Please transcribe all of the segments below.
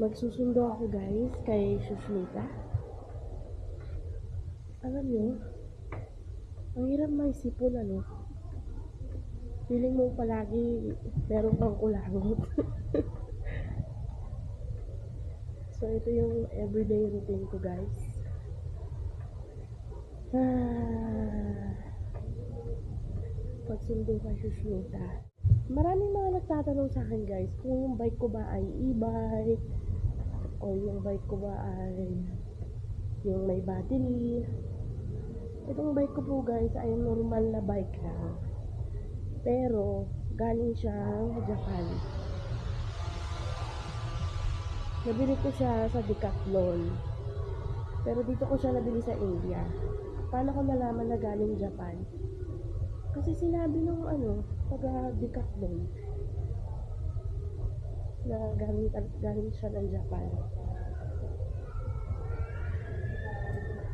Magsusundo ako guys kay Shushmita. Alam nyo, ang hirap may sipon ano. Feeling mo palagi meron kang kulangot. so ito yung everyday routine ko guys. Ah, pagsundo kay Shushmita. Maraming mga nagtatanong sa akin guys kung yung bike ko ba ay e-bike o yung bike ko ba ay yung may battery. Itong bike ko po guys ay normal na bike lang. Pero galing siyang Japan. Nabili ko siya sa Decathlon. Pero dito ko siya nabili sa India. Paano ko nalaman na galing Japan? Kasi sinabi nung ano, taga Decathlon na galing, galing siya ng Japan.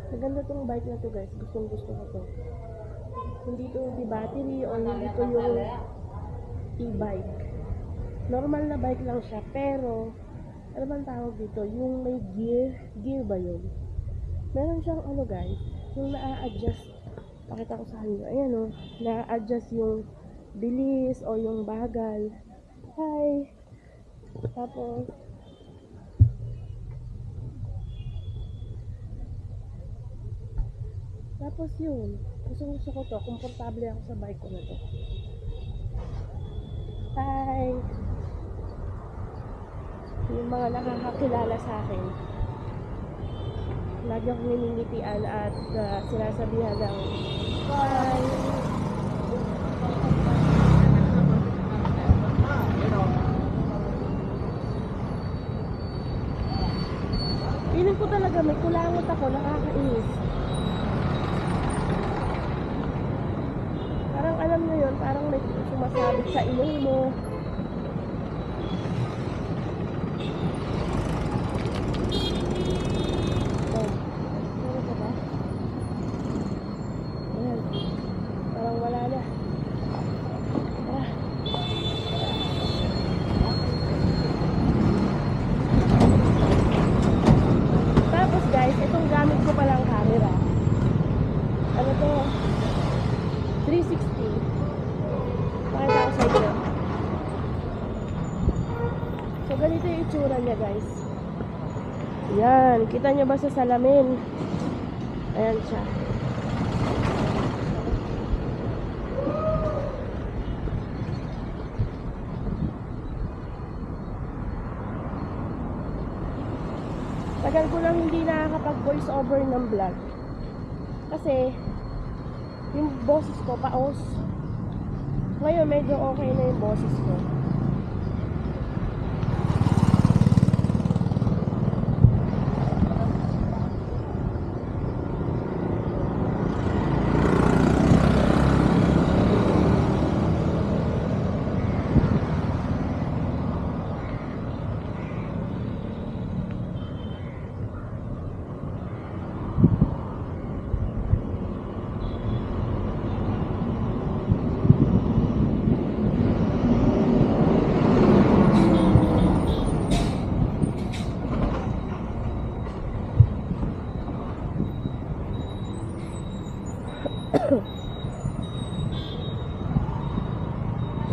Maganda tong bike na to guys. Gustong gusto ko to. Hindi to di battery o hindi to yung e-bike. Normal na bike lang siya. Pero, ano bang tawag dito? Yung may gear. Gear ba yun? Meron siyang ano guys. Yung na-adjust. Pakita ko sa inyo. Ayan o. Na-adjust yung bilis o yung bagal. Hi! Tapos, tapos yun. Gusto ko to. Komportable ako sa bike ko na to. Hi! Yung mga nakakakilala sa akin. Lagi akong niningitian at uh, sinasabihan ng Hi! Feeling ko talaga may kulangot ako, nakakainis. Parang alam nyo yun, parang may sumasabit sa ilong mo. Oh, meron ka ba? Ayan. Parang wala na. Ah. Tapos guys, itong gamit ko palang camera. Ano to? 360. Pakita ko sa inyo. So, ganito yung itsura niya guys. Yan. Kita niyo ba sa salamin? Ayan siya. Tagal ko lang hindi nakakapag voice over ng vlog. Kasi, yung boses ko, paos. Ngayon, medyo okay na yung boses ko.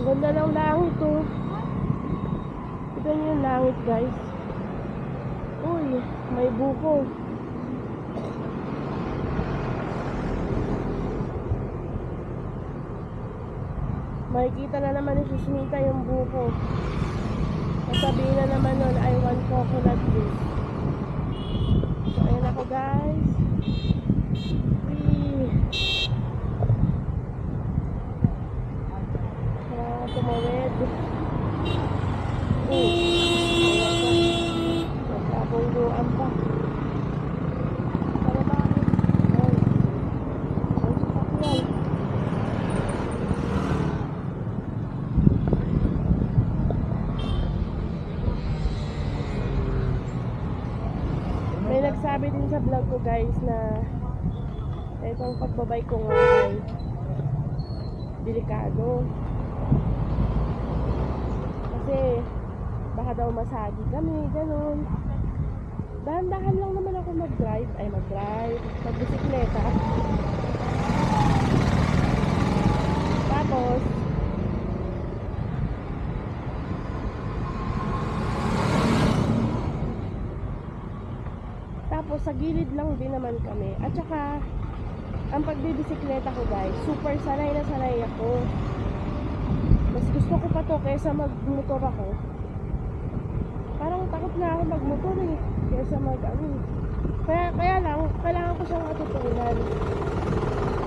Ang ganda ng langit oh. Ito yung langit guys. Uy, may buko. Makikita na naman ni Susmita yung buko. Sasabihin na naman nun, I want coconut juice. So, ayan ako guys. Whee! Kailangan tumawid. Oh. Nagkabungguan pa. Para ba? Ay. Ay, sasakyan. May nagsabi din sa vlog ko guys na itong pagbabay ko nga ay delikado. Kasi Baka daw masagi kami, ganun. Dahan-dahan lang naman ako mag-drive. Ay, mag-drive. Mag-bisikleta. Tapos, sa gilid lang din naman kami. At saka, ang pagbibisikleta ko guys, super sanay na sanay ako. Mas gusto ko pa to kaysa magmotor ako. Parang takot na ako magmotor eh. Kaysa mag ano. Kaya, kaya lang, kailangan ko siyang matutunan.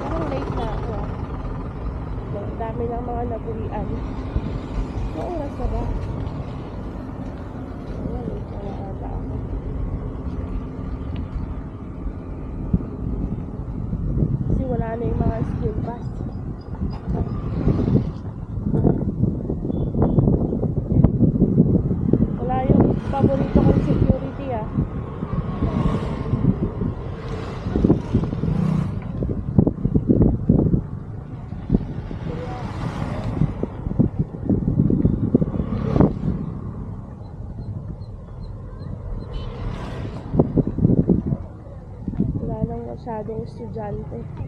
Parang late na ako ah. Dami ng mga nagurian. Ano oras na ba? बता दें जानते हैं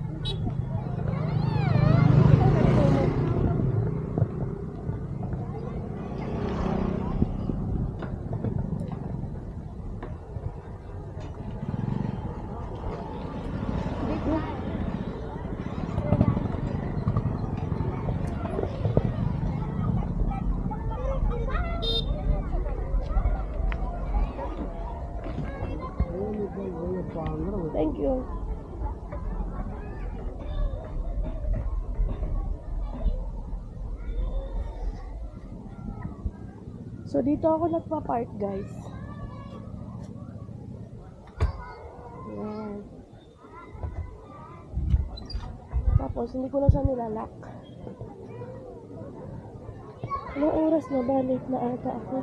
So dito ako nagpa-park guys. Ayan. Tapos hindi ko na siya nilalak. Anong oras na ba? Late na ata ako.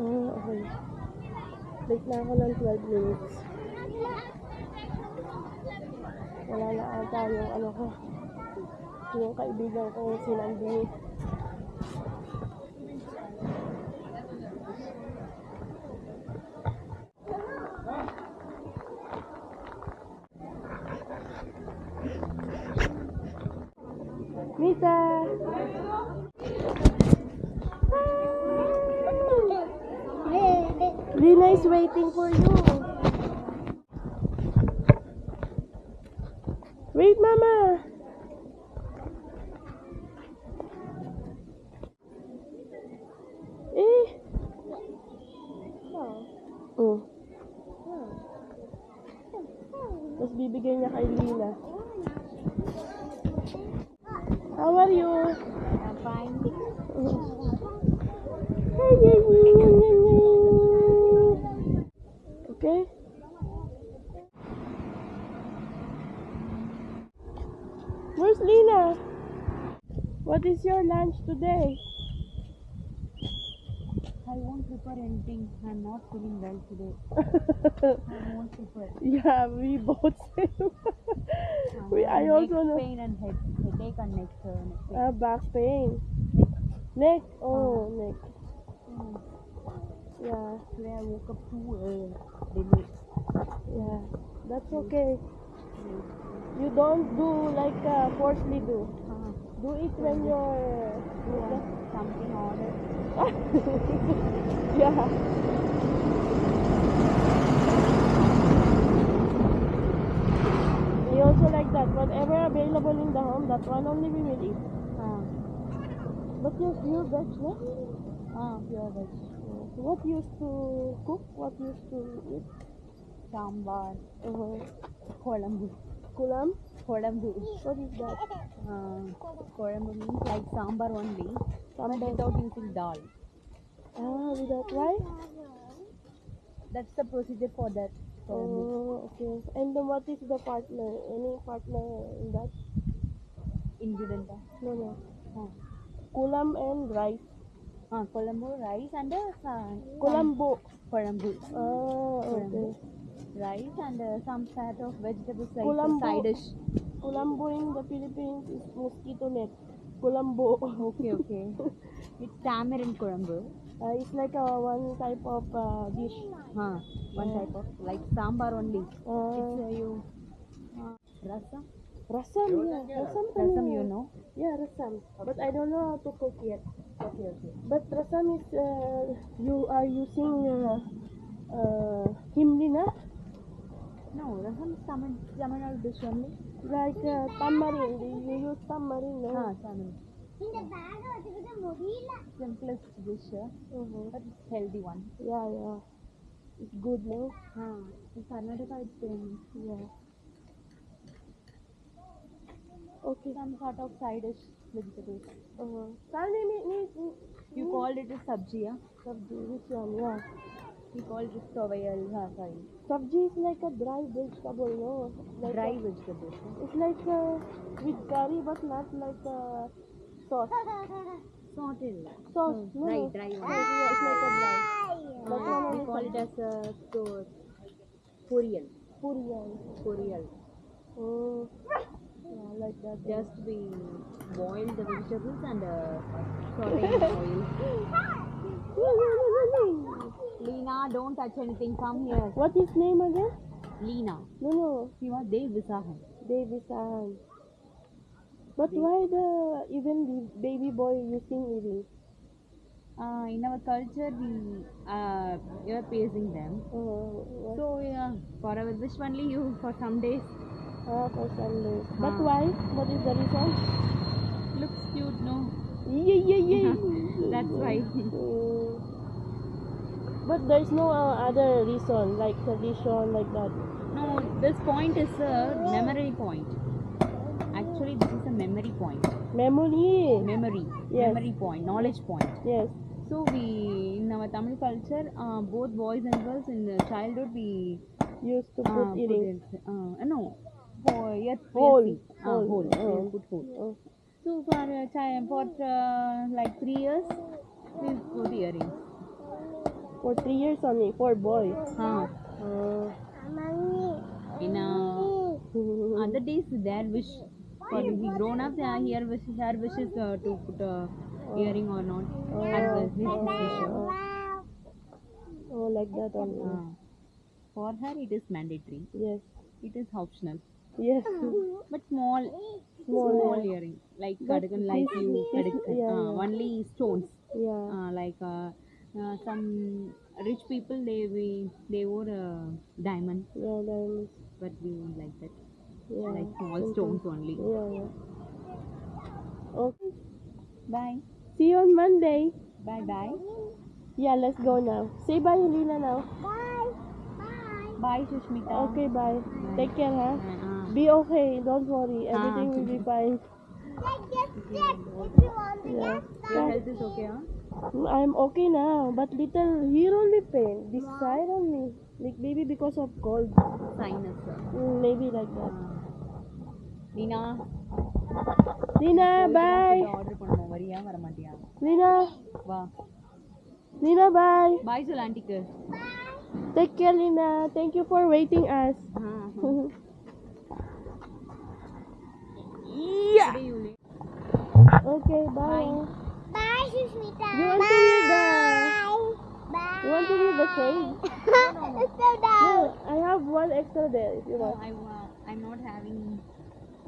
Ah, okay. Late na ako ng 12 minutes. Wala na ata yung ano ko. Yung kaibigan ko sinandi. Waiting for you. Wait, Mama. Eh. Oh. Tapos bibigay niya kay Lina. How are you? I'm fine. Today? I won't prepare anything. I'm not feeling well today. I won't prepare. yeah, we both same. we, I also know. pain and head headache and neck, uh, neck pain. Ah, back pain. Neck? Oh, neck. Mm. Yeah, Today I woke up too uh, yeah. That's okay. You don't do like uh, forcefully do. Uh, Do it when you're... you want something ordered? yeah. We also like that. Whatever available in the home, that one only we will eat. Uh, But you you veg, no? uh, pure veg. What used to cook? What used to eat? Sambar, Uh-huh. kolambu. Kulam? Kolambu. What is that? Uh, kolambu means like sambar only, Sambar. without using dal. Ah, without why? That's the procedure for that. kolambu. Oh, okay. And then what is the partner? Any partner in that? Ingredient. No, no. Uh, Kulam and rice. uh, kolambu rice and uh, Kulambo. kolambu. Ah, okay. Rice and uh, some sort of vegetables like Kulambu. side dish. Kulambo in the Philippines is mosquito net. Kulambo. Okay, okay. It's tamarind kurambu. Uh, it's like a one type of uh, dish. Huh. One Yeah. type of like sambar only. Uh, It's uh, you. Uh, rasam. rasam, yeah. Rasam, can Rasam you know. Yeah, rasam. But I don't know how to cook yet. Okay okay. But rasam is uh, you are using uh, uh, himlina, No, rasam is Tamil Tamil Nadu dish only. like uh, tamarind. You use tamarind, no? Ah, Tamil. Simplest dish, uh, Mhm. but it's healthy one. Yeah, yeah. It's good, no? Huh. In Karnataka it's famous. Yeah. Okay. Some sort of side dish vegetables. Uh-huh. Tell me, me, me, You called it as sabji, yeah? sabji. Which one? Yeah. Called it tovayal, huh, sorry. Sabji is like a dry vegetable, no? Like Dry a- vegetables. it's like uh, with curry, but not like uh, sauce. Sorted. Sauce, Hmm, no, dry, dry Yeah, one. yeah, it's like a dry. But Uh, we call it as a to- puriyal. Puri, yeah. Oh. Yeah, like that. Just we boil the vegetables and uh, saute in oil. Leena, don't touch anything. Come here. What is name again? Leena. No, no. See what? Dev Visahan. Davisan. But why the even the baby boy using earrings? Uh, in our culture, we uh, are praising them. What? So yeah, for our wish only you for some days Ah, for Sundays. But Ah. why? What is the reason? looks cute, no? Yeah, yeah, yeah. That's why. But there's no uh, other reason, like tradition, like that. No, this point is a memory point. Actually, this is a memory point. Memory. Memory. Yes. Memory point. Knowledge point. Yes. So we in our Tamil culture, uh, both boys and girls in the childhood we Used to uh, put put earrings. it, uh, no, for yes, Hole. yes, uh, Hole. hole. Oh. We put hole. Oh. So for child, for uh, like three years, we put earrings. For three years only, for boys. Huh. Uh, In uh, other days, their wish for the grown up, uh, here wishes, her wishes uh, to put a earring or not. Her wish, his wish. oh, like that only. Uh, for her, it is mandatory. Yes. It is optional. Yes. But small, Small, small earring, like like you, yeah, uh, only stones. Yeah. Uh, like uh, some rich people, they we they wore a diamond, Yeah, diamonds. but we won't like that. Yeah. Like small simple. stones only. Yeah, yeah. Okay. Bye, See you on Monday. bye, bye, Yeah, let's go now. Say bye, Helena now. bye, Bye, bye Sushmita. Okay, bye. Take care, huh? Uh, uh. Be okay. Don't worry. Ah. Everything will be fine. like just step if you want to Yeah. Your health is okay, huh? I'm okay now, but little here only pain. This side only. Like maybe because of cold. Sinus. uh, Mm, maybe like that. Nina, Lina, bye. Order பண்ணுவோம் வரியா வர மாட்டியா Lina, வா Lina, bye. பாய் சொல்லு ஆண்டிக்கு Take care, Lina. Thank you for waiting us. yeah. Okay, bye. Bye, Sushmita. You want to read the? Bye. You want to read the cake? Let's go. No, I have one extra there if you want. I, uh, I'm not having,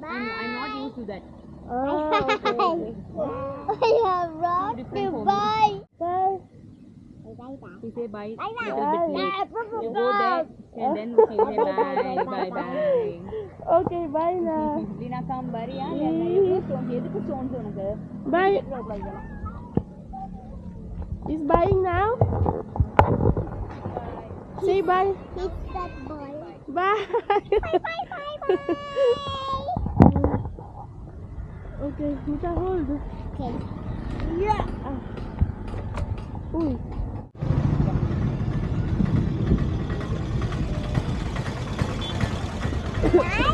I'm, Bye. I'm not used to that. Ah, okay, okay. I have brought Different to for me. buy. Bye. We say bye Bye. little bit late. You go Bye. there and then we say bye, bye, bye. Okay, bye now. Lina, come, வரியா என்ன எவ்வளோ stones? எதுக்கு stones உனக்கு Bye. Is buying now? Say bye. It's that boy. Bye. Bye, bye, bye, bye. okay, Nita, hold. Okay. Yeah. Ah. Uy. ground?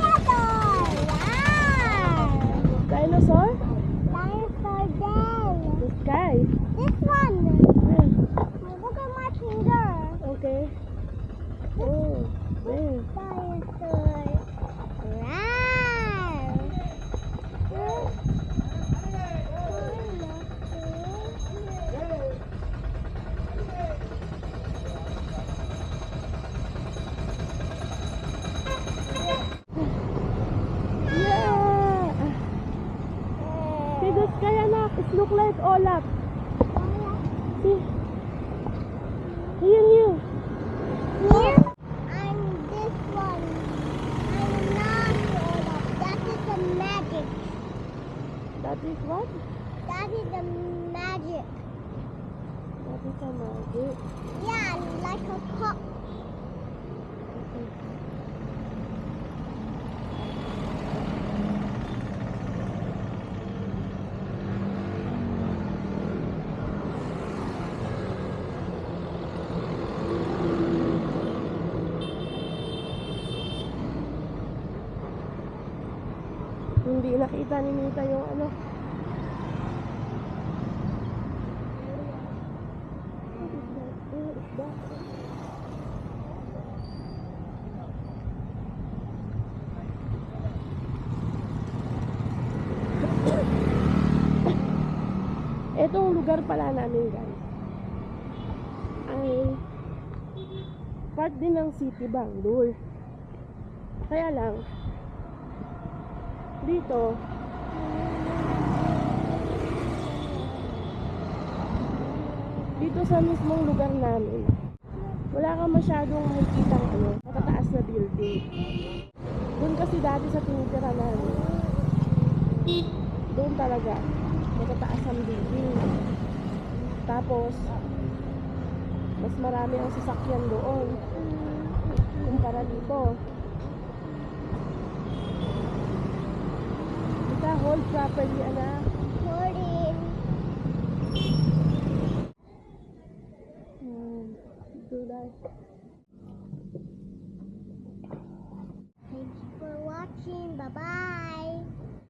wala nakita ni Nita yung ano. Etong lugar pala namin guys ay part din ng City Bangalore. Kaya lang, dito, dito sa mismong lugar namin, wala kang masyadong makikita ano, matataas na building. Doon kasi dati sa tinitira namin, doon talaga, matataas ang building. Tapos, mas marami ang sasakyan doon kumpara dito. Kita, hold properly, anak. Holding. Um, do that.